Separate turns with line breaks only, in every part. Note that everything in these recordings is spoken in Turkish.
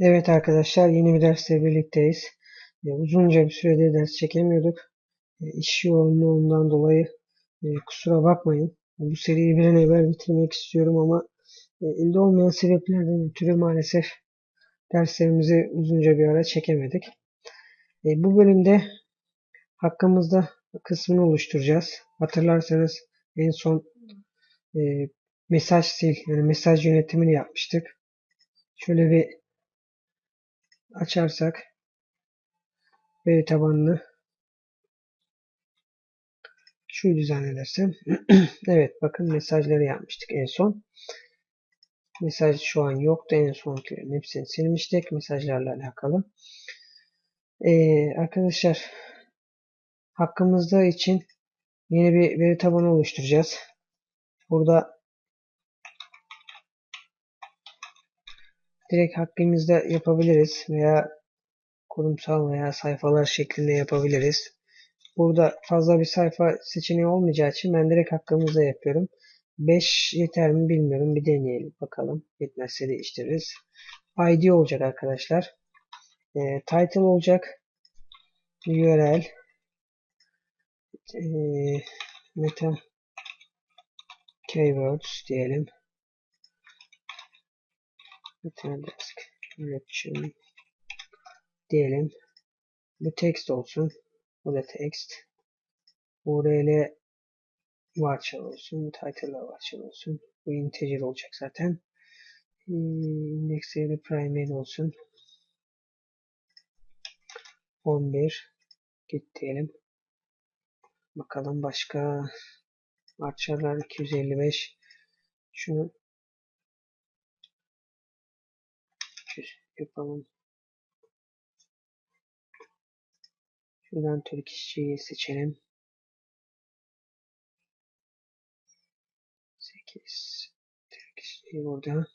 Evet arkadaşlar yeni bir dersle birlikteyiz. E, uzunca bir süredir ders çekemiyorduk. E, iş yoğunluğundan dolayı e, kusura bakmayın. Bu seriyi bir an evvel bitirmek istiyorum ama e, elde olmayan sebeplerden ötürü maalesef derslerimizi uzunca bir ara çekemedik. E, bu bölümde hakkımızda kısmını oluşturacağız. Hatırlarsanız en son mesaj sil yani mesaj yönetimini yapmıştık. Şöyle bir açarsak veri tabanını şu düzenlersem evet bakın mesajları yapmıştık en son. Mesaj şu an yoktu. En sonkilerin hepsini silmiştik. Mesajlarla alakalı. Ee, arkadaşlar hakkımızda için yeni bir veri tabanı oluşturacağız. Burada direkt hakkımızda yapabiliriz veya kurumsal veya sayfalar şeklinde yapabiliriz. Burada fazla bir sayfa seçeneği olmayacağı için ben direkt hakkımızda yapıyorum. 5 yeter mi bilmiyorum. Bir deneyelim bakalım. Yetmezse değiştiririz. ID olacak arkadaşlar. E, title olacak. URL e, meta keywords diyelim. Metadsk direction diyelim. Bu text olsun. Bu da text. URL varchar olsun. Title varchar olsun. Bu integer olacak zaten. Index değeri primary olsun. 11 git diyelim. Bakalım başka varcharlar 255 şunu yapalım. Şuradan Türk işçiyi seçelim. 8 Türk işçiyi burada.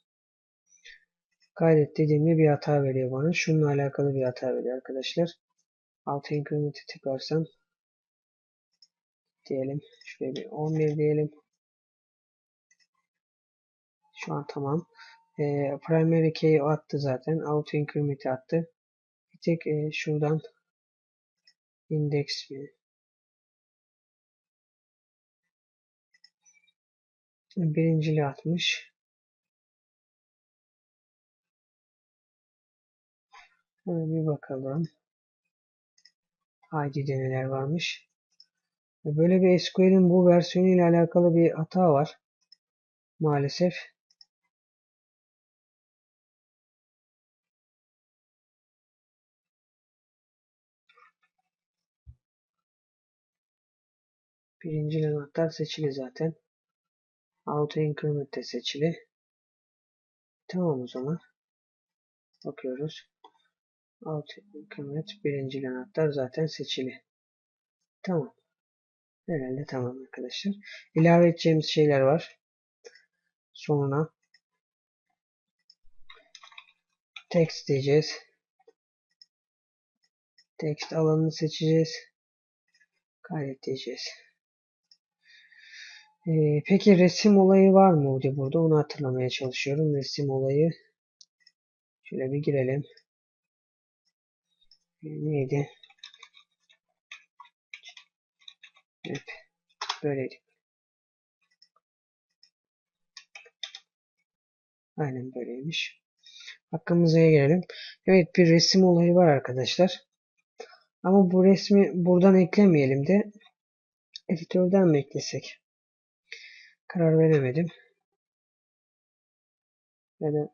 Kaydet dediğimde bir hata veriyor bana. Şununla alakalı bir hata veriyor arkadaşlar. Altı increment'e tıklarsam diyelim. Şuraya bir 11 diyelim. Şu an tamam. E, primary key'i attı zaten. Auto increment'i attı. Bir tek e, şuradan index mi? Birincili atmış. Hemen bir bakalım. ID'de neler varmış. Böyle bir SQL'in bu versiyonu ile alakalı bir hata var. Maalesef. Birinci anahtar seçili zaten. Auto increment de seçili. Tamam o zaman. Bakıyoruz. Auto increment birinci anahtar zaten seçili. Tamam. Herhalde tamam arkadaşlar. İlave edeceğimiz şeyler var. Sonra text diyeceğiz. Text alanını seçeceğiz. Kaydet diyeceğiz. Ee, peki resim olayı var mı burada? Onu hatırlamaya çalışıyorum. Resim olayı. Şöyle bir girelim. Ee, neydi? Evet. Böyleydi. Aynen böyleymiş. Hakkımızaya gelelim. Evet bir resim olayı var arkadaşlar. Ama bu resmi buradan eklemeyelim de editörden mi eklesek? Karar veremedim. Ya da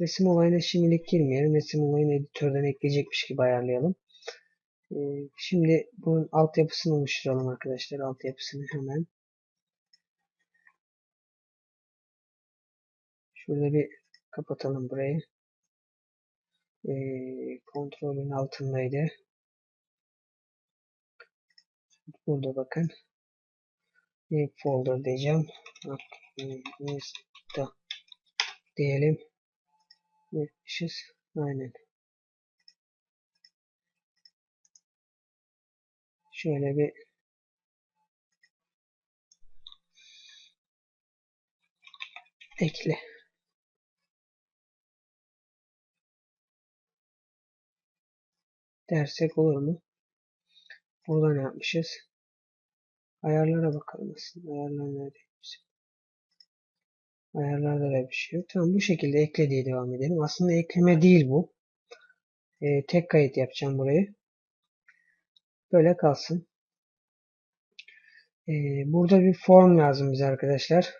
resim olayına şimdilik girmeyelim. Resim olayını editörden ekleyecekmiş gibi ayarlayalım. Ee, şimdi bunun altyapısını oluşturalım arkadaşlar. Altyapısını hemen. Şurada bir kapatalım burayı. Ee, kontrolün altındaydı. Burada bakın. Bir folder diyeceğim. Insta diyelim. Yapmışız? Aynen. Şöyle bir ekle. dersek olur mu? Burada ne yapmışız? Ayarlara bakalım aslında. Ayarlar neredeymiş? Ayarlarda da bir şey yok. Tamam bu şekilde ekle diye devam edelim. Aslında ekleme değil bu. Ee, tek kayıt yapacağım burayı. Böyle kalsın. Ee, burada bir form lazım bize arkadaşlar.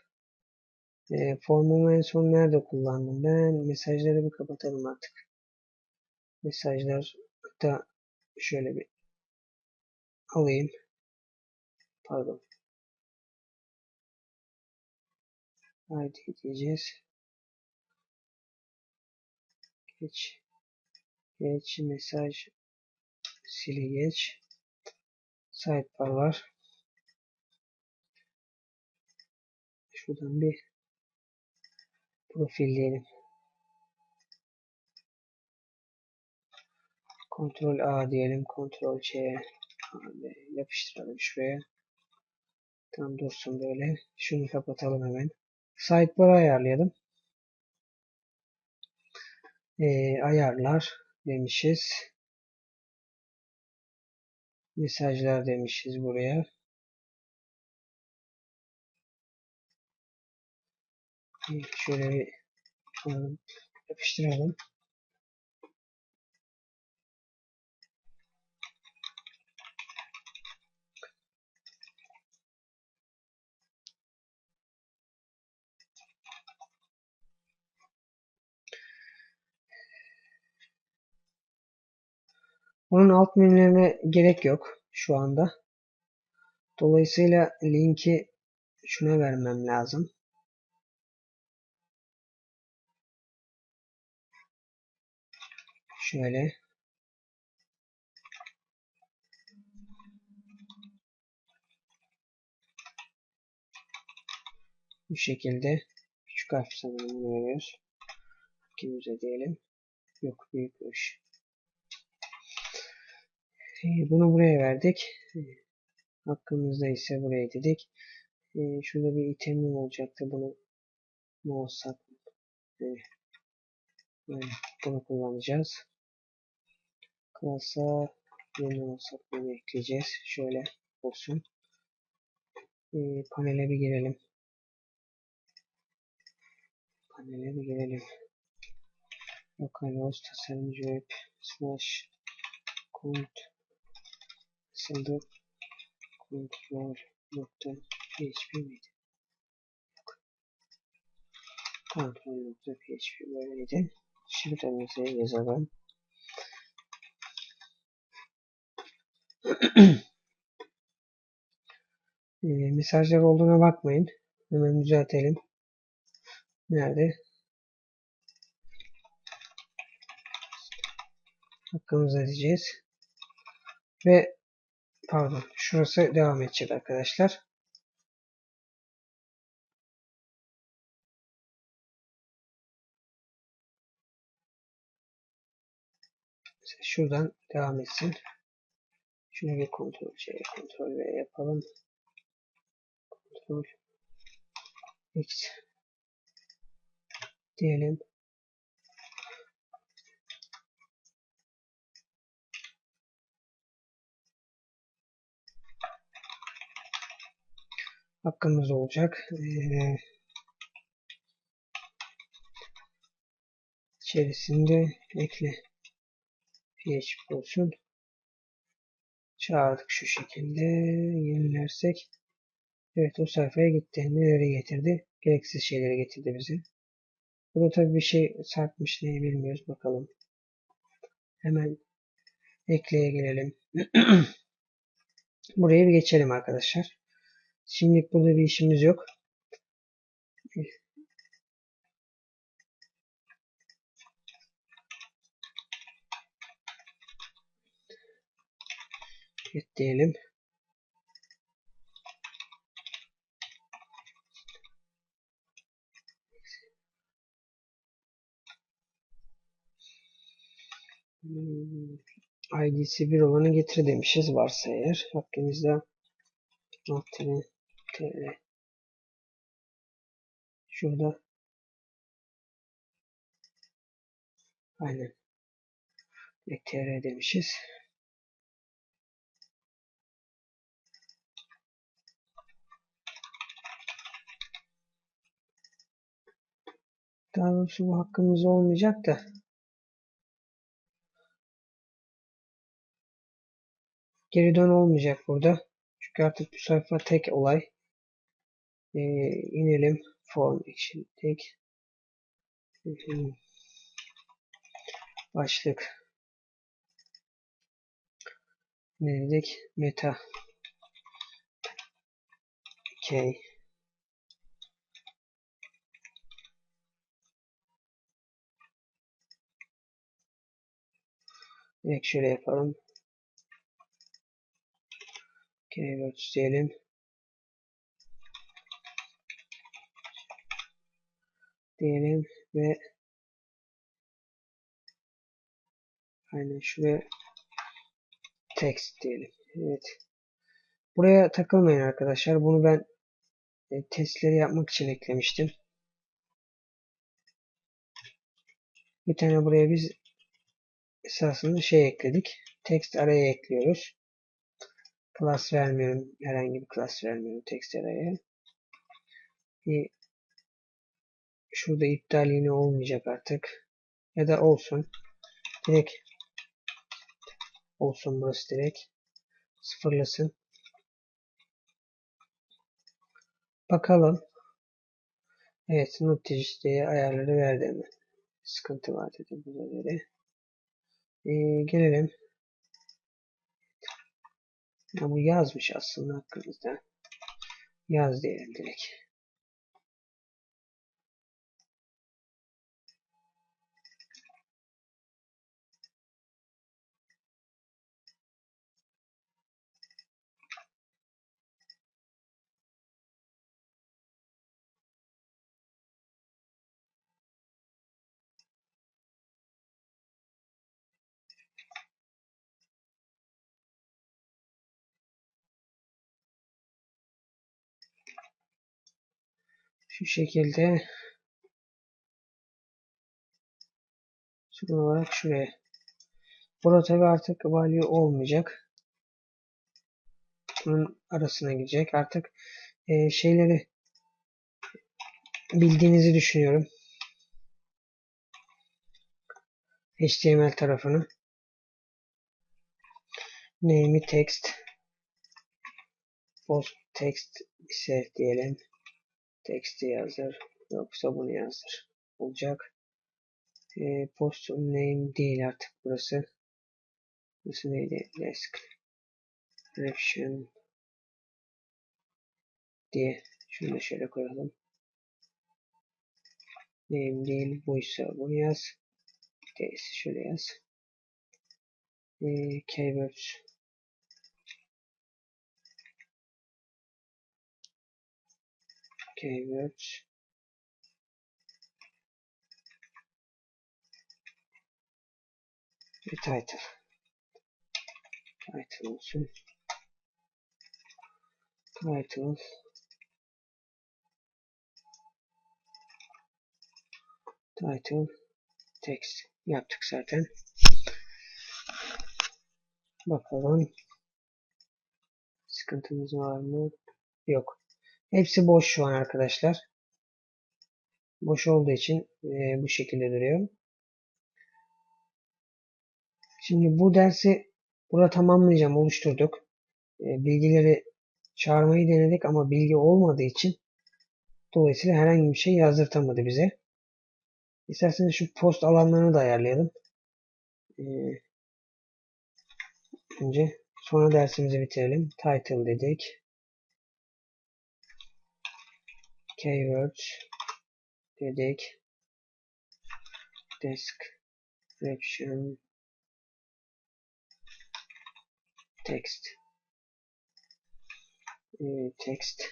Ee, formumu en son nerede kullandım? Ben mesajları bir kapatalım artık. Mesajlar hatta şöyle bir alayım. Pardon. ID diyeceğiz. Geç. Geç mesaj sili geç. Sidebar var. Şuradan bir profil diyelim. Ctrl A diyelim. Ctrl C yapıştıralım şuraya. Tam dursun böyle. Şunu kapatalım hemen. Sidebar ayarlayalım. Ee, ayarlar demişiz. Mesajlar demişiz buraya. Şöyle bir yapıştıralım. Onun alt menülerine gerek yok şu anda. Dolayısıyla linki şuna vermem lazım. Şöyle. Bu şekilde küçük harf sanırım veriyoruz. İkimize diyelim. Yok büyükmüş. Bunu buraya verdik. Hakkımızda ise buraya dedik. Şurada bir itemim olacaktı. Bunu ne olsak böyle bunu kullanacağız. Klasa yeni olsak bunu ekleyeceğiz. Şöyle olsun. Panele bir girelim. Panele bir girelim. Localhost tasarımcı web slash cont Nasıldı? Kontrol nokta php miydi? Kontrol nokta php böyleydi. Şifremizi yazalım. e, mesajlar olduğuna bakmayın. Hemen düzeltelim. Nerede? Hakkımızda diyeceğiz. Ve pardon şurası devam edecek arkadaşlar. Şuradan devam etsin. Şunu bir kontrol C, kontrol V yapalım. Kontrol X diyelim. Hakkımız olacak. Ee, içerisinde ekle php olsun. Çağırdık şu şekilde. Yenilersek. Evet o sayfaya gitti. Neleri getirdi? Gereksiz şeyleri getirdi bize. Burada tabi bir şey sarkmış neyi bilmiyoruz. Bakalım. Hemen ekleye gelelim. Buraya bir geçelim arkadaşlar. Şimdilik burada bir işimiz yok. Evet diyelim. Hmm, ID'si bir olanı getir demişiz varsa eğer. Hakkımızda alt TL. Şurada. Aynen. tr demişiz. Daha doğrusu bu hakkımız olmayacak da geri dön olmayacak burada. Çünkü artık bu sayfa tek olay. Ee, inelim. Form action tek. Başlık. Ne dedik? Meta. K. Direkt şöyle yapalım. Keywords diyelim. Diyelim ve aynen şuraya text diyelim. Evet. Buraya takılmayın arkadaşlar. Bunu ben e, testleri yapmak için eklemiştim. Bir tane buraya biz esasında şey ekledik. Text araya ekliyoruz. Class vermiyorum. Herhangi bir class vermiyorum text araya. Bir şurada iptal yine olmayacak artık. Ya da olsun. Direkt olsun burası direkt. Sıfırlasın. Bakalım. Evet Node.js diye ayarları verdi mi? Sıkıntı var dedi burada dedi. Ee, gelelim. Ya bu yazmış aslında hakkımızda. Yaz diyelim direkt. Şu şekilde son olarak şuraya. Burada tabi artık value olmayacak. Bunun arasına girecek. Artık e, şeyleri bildiğinizi düşünüyorum. HTML tarafını. Name'i text. Post text ise diyelim. Text'i yazdır. Yoksa bunu yazdır. Olacak. E, post name değil artık burası. Burası neydi? Description diye. Şunu da şöyle koyalım. Name değil. Buysa bunu yaz. D'si şöyle yaz. E, keywords keywords ve title. Title olsun. Title. Title. Text yaptık zaten. Bakalım. Sıkıntımız var mı? Yok Hepsi boş şu an arkadaşlar. Boş olduğu için e, bu şekilde duruyor. Şimdi bu dersi burada tamamlayacağım. Oluşturduk. E, bilgileri çağırmayı denedik ama bilgi olmadığı için dolayısıyla herhangi bir şey yazdırtamadı bize. İsterseniz şu post alanlarını da ayarlayalım. E, önce sonra dersimizi bitirelim. Title dedik. Keywords dedik. Description text. Text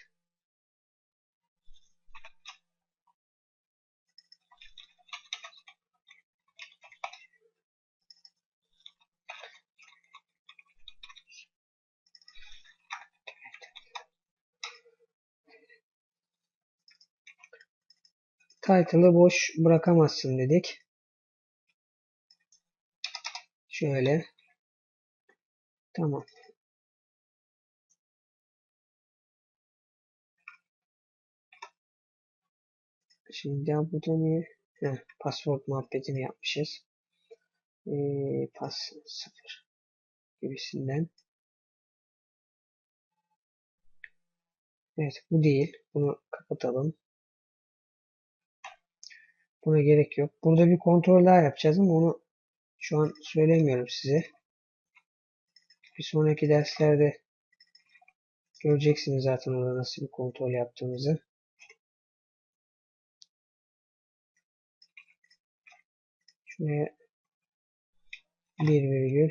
Title'ı boş bırakamazsın dedik. Şöyle. Tamam. Şimdi daha burada niye? Heh, password muhabbetini yapmışız. Ee, pas 0 gibisinden. Evet bu değil. Bunu kapatalım. Buna gerek yok. Burada bir kontrol daha yapacağız ama onu şu an söylemiyorum size. Bir sonraki derslerde göreceksiniz zaten orada nasıl bir kontrol yaptığımızı. Şuraya bir virgül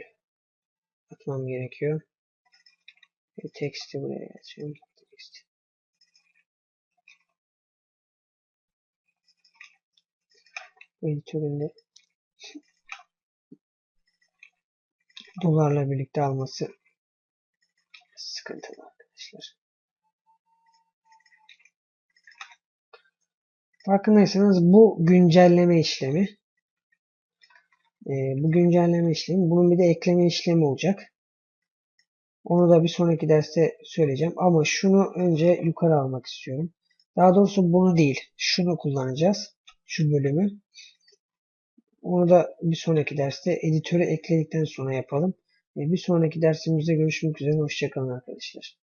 atmam gerekiyor. Ve teksti buraya yazıyorum. Editöründe dolarla birlikte alması sıkıntılı arkadaşlar. Farkındaysanız bu güncelleme işlemi. Ee, bu güncelleme işlemi. Bunun bir de ekleme işlemi olacak. Onu da bir sonraki derste söyleyeceğim. Ama şunu önce yukarı almak istiyorum. Daha doğrusu bunu değil. Şunu kullanacağız. Şu bölümü. Onu da bir sonraki derste editöre ekledikten sonra yapalım. Bir sonraki dersimizde görüşmek üzere. Hoşçakalın arkadaşlar.